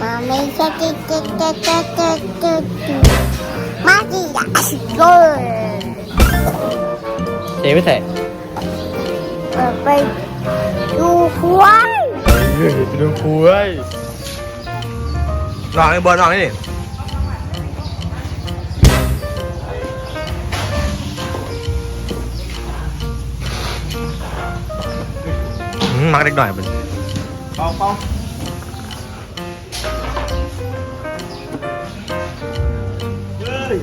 มาไม่ใช่จิ๊กจิ๊กจิ๊กจิ๊กจิ๊กจิ๊กมาดิอะโก้เจ๊ไม่ใส่เปิดไปดูควายดูคุยลองไอ้บอลลองนี่ดิอืมมักเล็กหน่อยเป็นเป้าเป้า ไป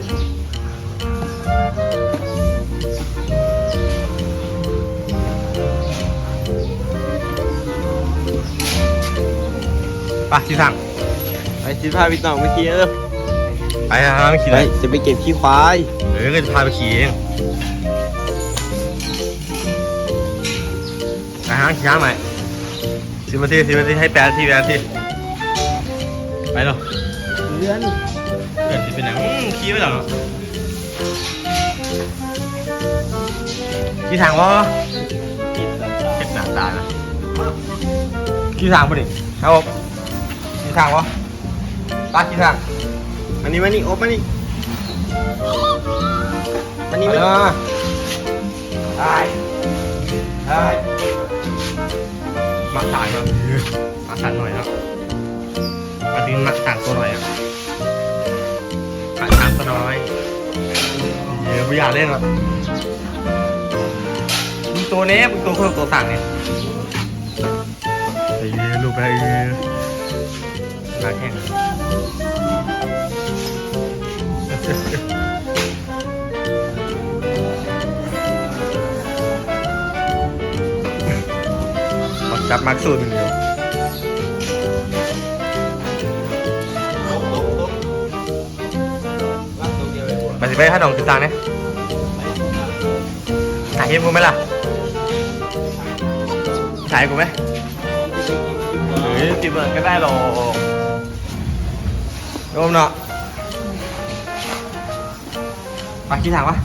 ที่ทางไปชิดพาพี่น้องเมื่อกี้เออไปนะไม่ขี่ไปเลยจะไปเก็บขี้ควายเออก็จะพาไปขี่เองไปหางขี่ช้างหน่อยสิบนาทีสิบนาทีให้แปดนาทีแปดนาทีไปเนาะเลื่อน เกิดสิเป็นหนังอืมขี่ไปหรอขี่ทางวะเจ็บหนักตานะขี่ทางปะนี่ครับผมขี่ทางวะตาขี่ทางอันนี้มานี่โอ๊บมานี่อันนี้นี่มามานี่ตายตายมาตายครับมาตัดหน่อยครับมาดึงมาตัดตัวหน่อยอะม เดี๋ยวไม่อยากเล่นหรอกมึงตัวเนี้ยมึงตัวคนตัวต่งเนี่ยไอ้เหี้ยลูกไอ้เหี้ยมาแข่งจับมาร์คสูตรหนึ่งเดียวมาสิไปถ้าดองติดตางเนี่ย ถ่ายให้กูไหมล่ะถ่ายให้กูไหมเฮ้ยติดเบิร์ก็ได้หรอกโยมเนาะไปคิดทางวะ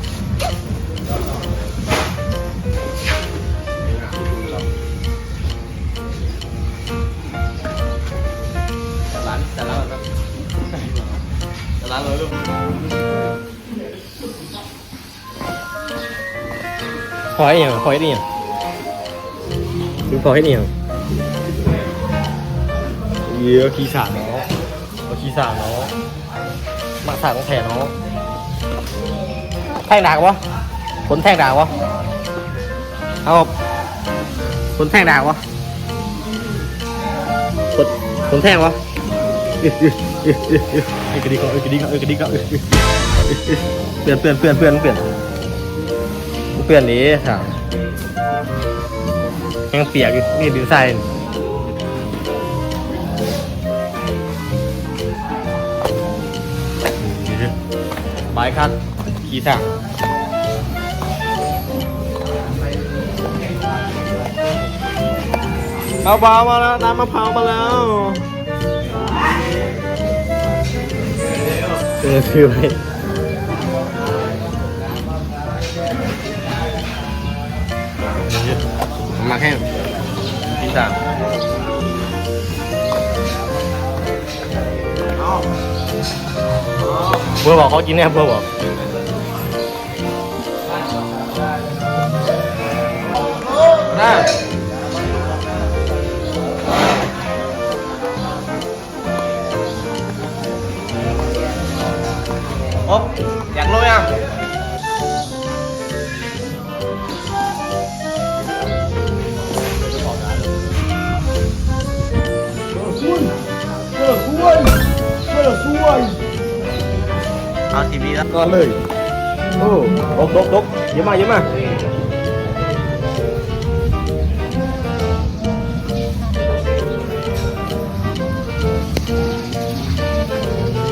ร้านแต่ละแบบแต่ร้านเลยลูก พอให้ยังพอให้นี่ยังคือพอให้นี่ยังเยอะขี้สาเนาะเอาขี้สาเนาะมาสาของแผ่เนาะแท่งดากวะผลแท่งดากวะเอาผลแท่งดากวะผลผลแท่งวะเอ้ยกระดิกเอ้ยกระดิกเอ้ยกระดิกเอ้ยเปลี่ยนเปลี่ยนเปลี่ยนเปลี่ยนเปลี่ยน ปลี่ยนนี้ครับยังเปียกอยู่นี่ดินทรายบายคัดขี่สั่งเอาเบามาแล้วน้ำมะพร้าวมาแล้วเออคือไป มาแค่ขี่สั่งเบอร์บอกเขากินแน่เบอร์บอกได้โอ๊อ เอาทีวีแล้ว ก็เลยโอ้ตกตกตกเยอะมากเยอะมาก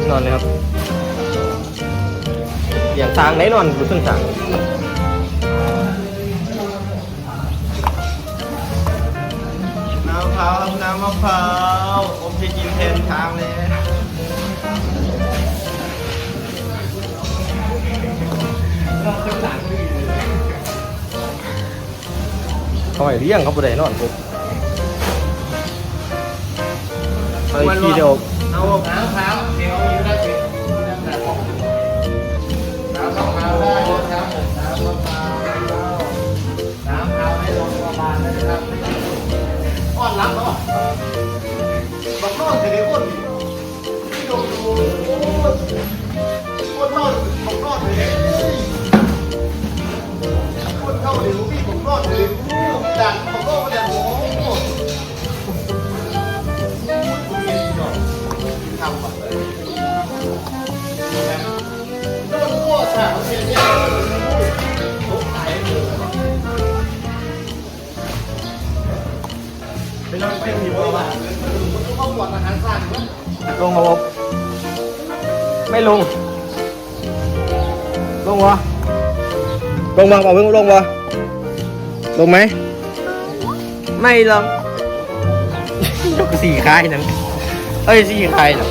นอนเลยครับอย่างทางไหนนอนอยู่ซึ่งทางน้ำมะพร้าวครับน้ำมะพร้าวผมจะกินแทนช้างเลย เขาให้เลี้ยงเขาไปได้นอนปุ๊บเอาอีกทีเดียวเอาน้ำเท้าเดี๋ยวอยู่ได้สิน้ำเท้ามะพร้าวได้นะครับน้ำมะพร้าวน้ำเท้าให้ลงประมาณนะครับอ่อนรับเนาะบักนอนเสียดีอ้นที่โดนดูอ้นนอนบักนอนเสียอ้น เข้าเดี๋ยวพี่บักนอนเดี๋ยวพี่ดังบักนอนมันดังโอ้โหทำแบบโดนโคตรค่ะเสียเนี่ยทุกขายเลยเป็นน้องเป็นอยู่ว่ามันต้องเข้าปวดอาหารสั่นมั้ยลงครับผมไม่ลง ลงวะลงมาบอกเพิ่งลงวะ ลงไหม ไม่ลงยกสี่คายนั่นเอ้ยสี่คายนั่น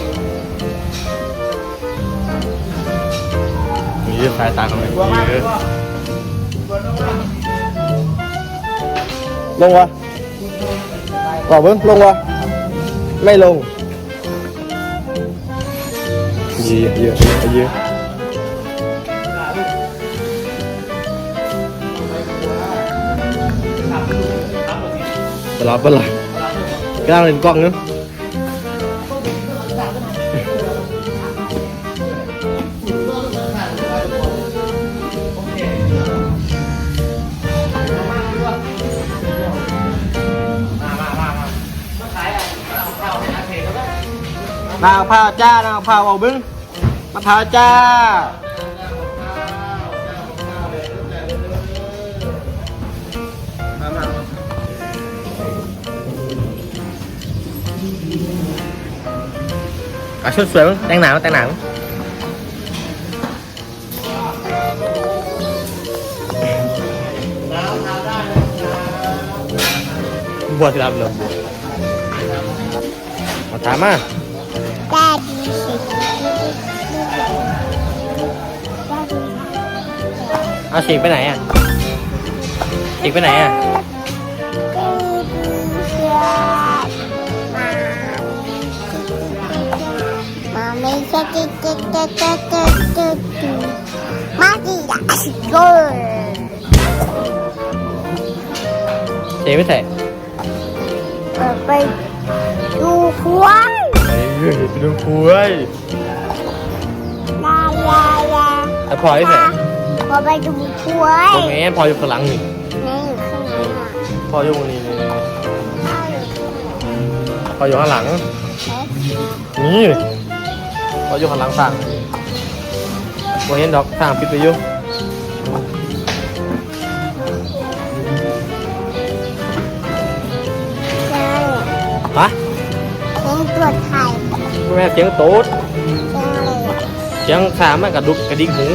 นี่สายตาเขาไม่ตัวมากดีตัวตัวต้องมากลงวะบอกเพิ่งลงวะไม่ลงเยอะเยอะเยอะ ปลาปลากล้าเล่นกล้องเนาะนางพาจ้านางพาเอาบึ้งมาพาจ้า à xuất sướng đang nào đang nào? Buồn làm được. Buồn mà tám à? À xịt bên này à? Xịt bên này à? ไม่ใช่จิ๊กจิ๊กจิ๊กจิ๊กจิ๊กจิ๊กจิ๊กมาดีอะโก้ chị mới thể ไปดูควาย Ê, đừng cuối ลาลาลา à phò ấy thể พอไปดูควาย Ủa mẹ em phò vô khả lăng gì นี่อยู่ข้างในอะ phò vô này này ข้าวอยู่ข้างใน phò vô khả lăng เอ๊ะนี่พออยู่ข้างหลังสั่งบ่เห็นดอกสั่งปิดไปอยู่ใช่ฮะเป็นตัวไทยแม่เสียงตูดใช่เสียงสามมันกระดุกกระดิกหู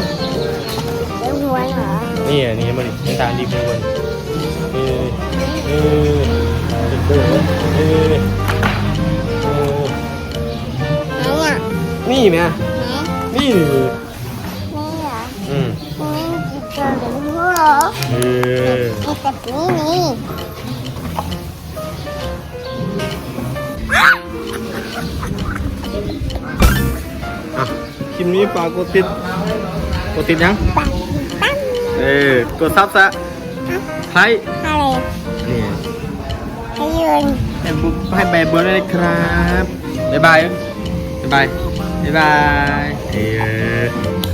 เป็นหัวเหรอนี่อะนี่มันนี่ตาดีหูมันนี่นี่นี่นี่นี่นี่ไหน ม่ไหนนี่นี่เหรออืมนี่จิตใจเป็นหัวเหรอเออไอ้แบบนี้นี่อะคลิปนี้ฝากกดติดกดติดยังปังปังเออกดซับซะไทยอะไรนี่ให้ยืนให้บุ๊บให้ใบบัวด้วยนะครับบ๊ายบายบ๊ายบาย 拜拜。诶呀